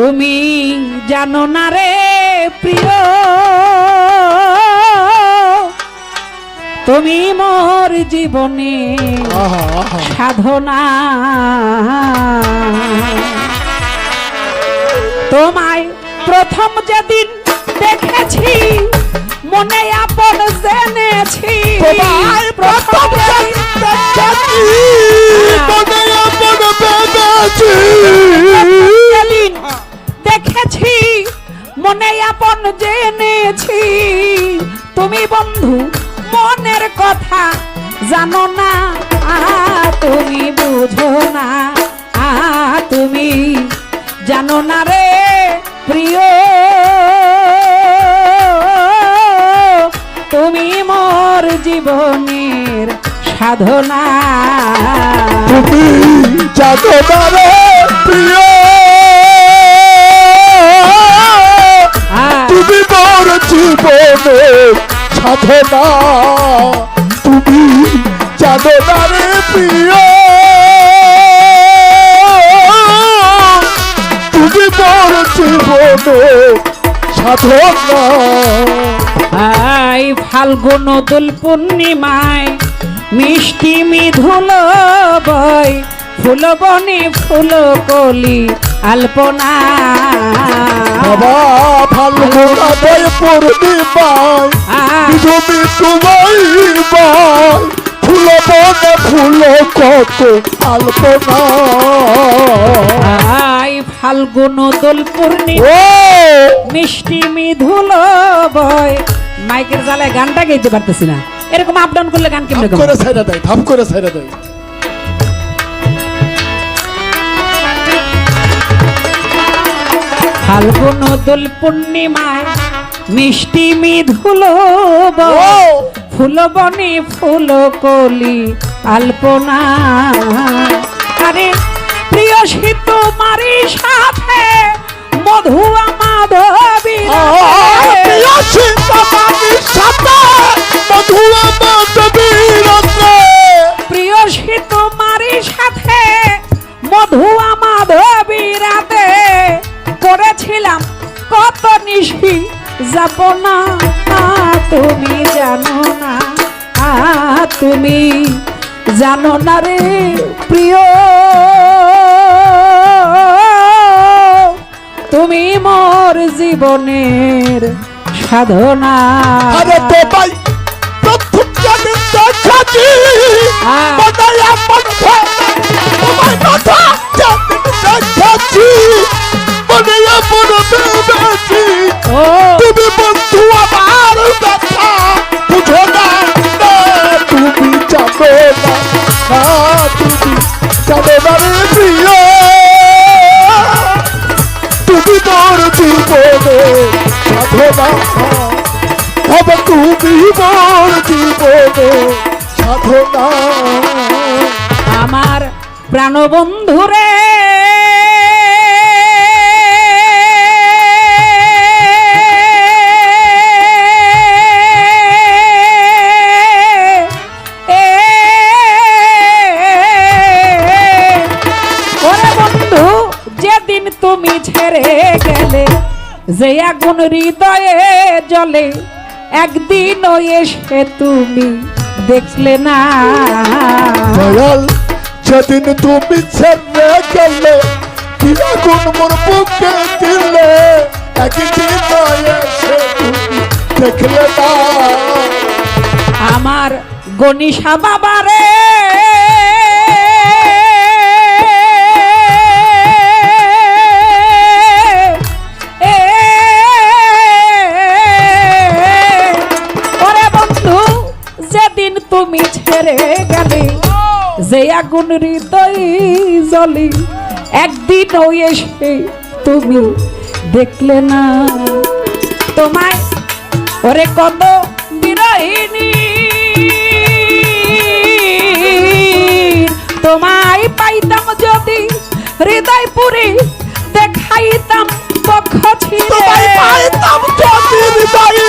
তুমি জানো না রে প্রিয়। তুমি মোর জীবনে সাধনা। তোমায় প্রথম যেদিন দেখেছি মনে আপন জেনেছি। তোমায় প্রথম সাধনা। তুমি জানো না রে প্রিয়। আহ, তুমি মোর জীবনে সাধনা। তুমি জানো প্রিয়। তুমি মোর জীবনে সাধনা। আই ফাল্গুন দোল পূর্ণিমায় মিষ্টি মিধুল বই ফুল বনে ফুল কলি আলপনা। বাবা ফাল্গুনা বই তুমি তোমায় বাই ফুল বনে ফুল কত আলপনা। আই ফাল্গুন দোল ও! মিষ্টি মিধুল বই মাইকের জ্বালায় গানটা গাইতে পারতেছি না। এরকম আপ ডাউন করলে গান কেমন করে ছাইড়া দেয় ধাপ করে ছাইড়া দেয়। ফাল্গুন দোল পূর্ণিমায় মিষ্টি মিধুল ফুল বনে ফুল কলি আলপনা। আরে প্রিয় শীত মারি সাথে মধু প্রিয় সীতামানির জানো না রে প্রিয়? তুমি মোর জীবনের সাধনা। আরে তো ভাই প্রথম জানি হ্যাঁ। কথা জানি ও। তুমি বন্ধু সাধনা আমার প্রাণবন্ধু রে। ওরে বন্ধু, যেদিন তুমি ছেড়ে গেলে, যে আগুন হৃদয়ে জ্বলে একদিন এসে তুমি দেখলে না। দয়াল যেদিন তুমি ছেড়ে গেলে কি আগুন মোর বুকে দিলে? একদিন দেখলে না। আমার গণিসা বাবারে। ছেড়ে গেলে। যে আগুন হৃদয় জ্বলি, একদিন এসে তুমি দেখলে না। তোমায় ওরে কত বিরহিনী তোমায় পাইতাম যদি হৃদয় পুরি, দেখাইতাম পক্ষ ছিল তোমায় পাইতাম যদি হৃদয়ে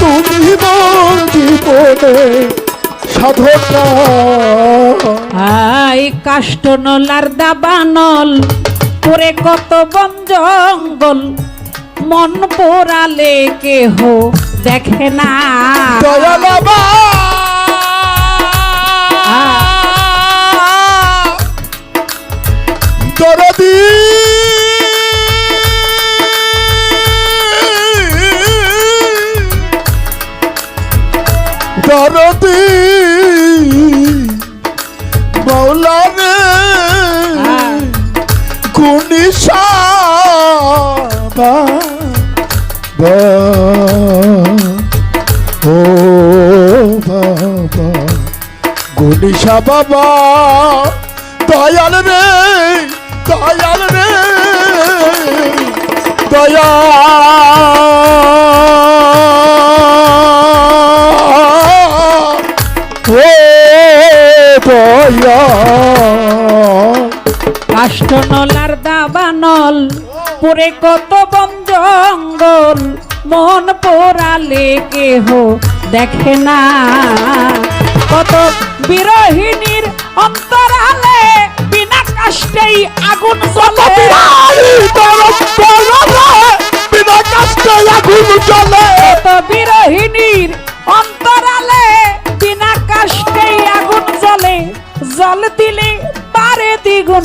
তুমি জীবনে আই কাষ্ট নলার দাবানল পরে কত বন জঙ্গল, মন পোড়ালে কেহ দেখে না। দরদি। দরদি মৌলানে বাবা ও বাবা গুনিশা বাবা দয়াল রে দয়াল রে দয়া নলার দাবানল পরে কত বন জঙ্গল মন পোড়ালে কেহ দেখে না। কত বিরোহিনীর অন্তরালে বিনা কাষ্টেই আগুন জ্বলে। বিনা কষ্টে আগুন জ্বলে। কত বিরহিনীর অন্তরালে বিনা কাষ্টেই আগুন জ্বলে। জল দিলে পারে দ্বিগুণ।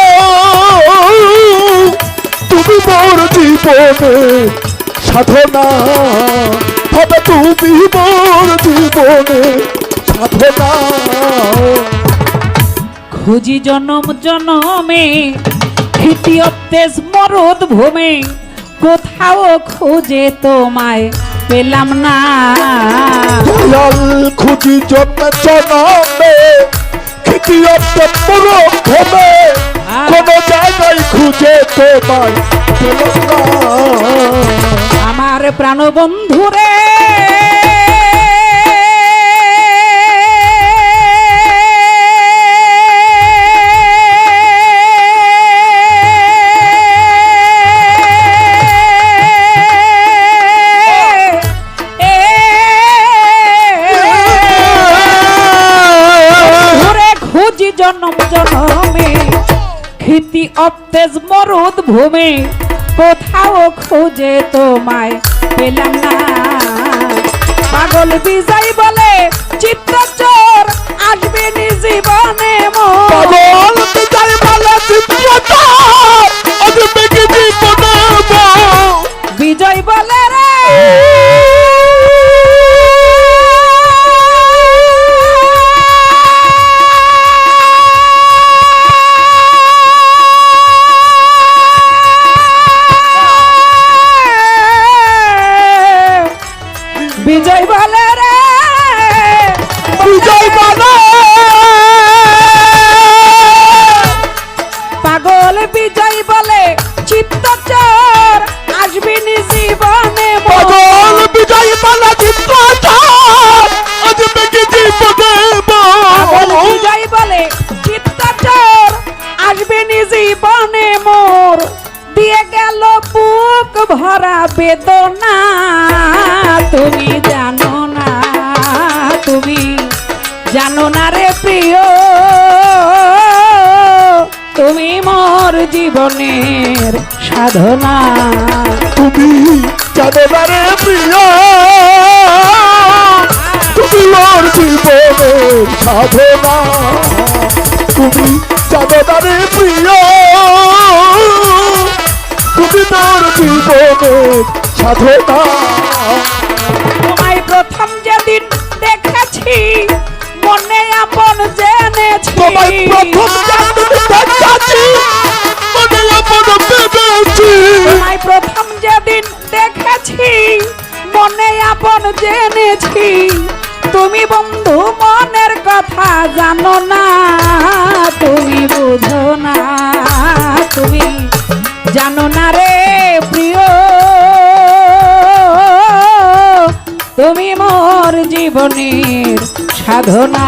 জীবনে সাধনা হবে তুমি মোর জীবনে সাধনা। খুঁজি জনম জনমে তৃতীয় তেজ মরদ ভূমে। কোথাও খুঁজে তোমায় পেলাম না। দয়াল খুঁজি জন্ম জনমে খিতিয়তে পুরো ঘমে কোন জায়গায় খুঁজে তোমায়। আমার প্রাণবন্ধুরে ঘুরে খুঁজি জনম জনমে অতেজ মরুদ ভূমি কোথাও খুঁজে তোমায় পেলাম না। পাগল বিজয় বলে চিত্রচোর আসবে জীবনে। বিজয় তুমি মোর জীবনের সাধনা। তুমি জানো না রে প্রিয়। তুমি ওর জীবনের সাধনা। তুমি জানো না রে প্রিয়। তুমি তোর জীবনের সাধনা। তোমায় প্রথম যেদিন দেখেছি মনে আপন জেনেছি। তোমায় প্রথম তোমায় প্রথম যেদিন দেখেছি, মনে আপন জেনেছি। তুমি বন্ধু মনের কথা জানো না, তুমি বুঝো না, তুমি জানো না রে প্রিয়। তুমি মোর জীবনের সাধনা।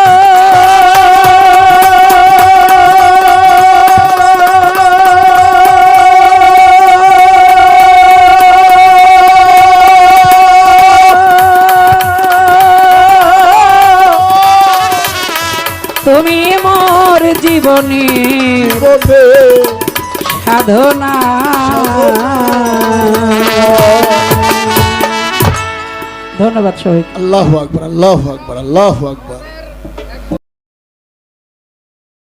তুমি মোর জীবনী সাধনা। ধন্যবাদ সবাই আল্লাহ আকবর আল্লাহ আকবর আল্লাহ আকবর।